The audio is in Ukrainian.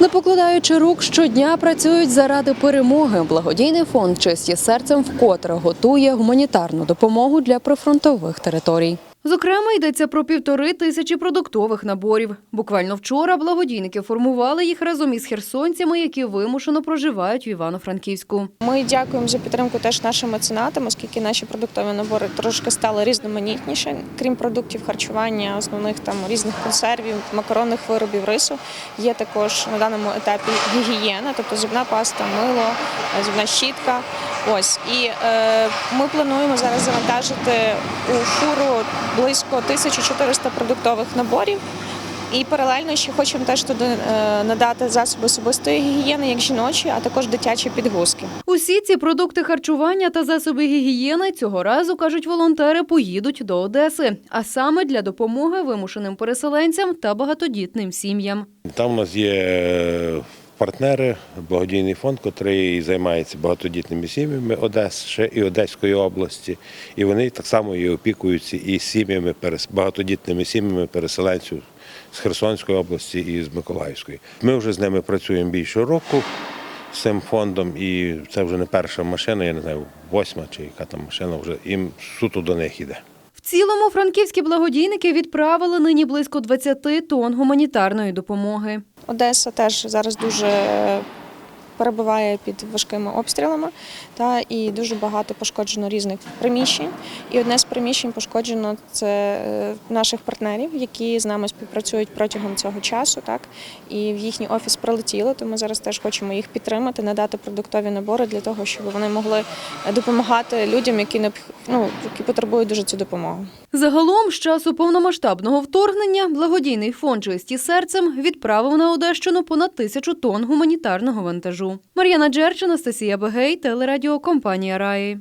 Не покладаючи рук, щодня працюють заради перемоги. Благодійний фонд Чисті серцем вкотре готує гуманітарну допомогу для прифронтових територій. Зокрема, йдеться про півтори тисячі продуктових наборів. Буквально вчора благодійники формували їх разом із херсонцями, які вимушено проживають в Івано-Франківську. Ми дякуємо за підтримку теж нашим меценатам, оскільки наші продуктові набори трошки стали різноманітніше. Крім продуктів харчування, основних там різних консервів, макаронних виробів, рису. Є також на даному етапі гігієна, тобто зубна паста, мило, зубна щітка. Ось і е, ми плануємо зараз завантажити у фуру близько 1400 продуктових наборів. І паралельно ще хочемо теж туди е, надати засоби особистої гігієни, як жіночі, а також дитячі підгузки. Усі ці продукти харчування та засоби гігієни цього разу кажуть волонтери, поїдуть до Одеси, а саме для допомоги вимушеним переселенцям та багатодітним сім'ям. Там у нас є е, партнери, благодійний фонд, який займається багатодітними сім'ями Одеси і Одеської області. І вони так само і опікуються і сім'ями, багатодітними сім'ями переселенців з Херсонської області і з Миколаївської. Ми вже з ними працюємо більше року з цим фондом, і це вже не перша машина, я не знаю, восьма чи яка там машина, вже їм суто до них іде. Цілому франківські благодійники відправили нині близько 20 тонн гуманітарної допомоги. Одеса теж зараз дуже перебуває під важкими обстрілами, та і дуже багато пошкоджено різних приміщень. І одне з приміщень пошкоджено це е, наших партнерів, які з нами співпрацюють протягом цього часу. Так і в їхній офіс прилетіло. То ми зараз теж хочемо їх підтримати, надати продуктові набори для того, щоб вони могли допомагати людям, які ну, які потребують дуже цю допомогу. Загалом, з часу повномасштабного вторгнення, благодійний фонд «Чисті серцем відправив на Одещину понад тисячу тонн гуманітарного вантажу. Мар'яна Джерч, Анастасія Бегей, телерадіокомпанія Раї.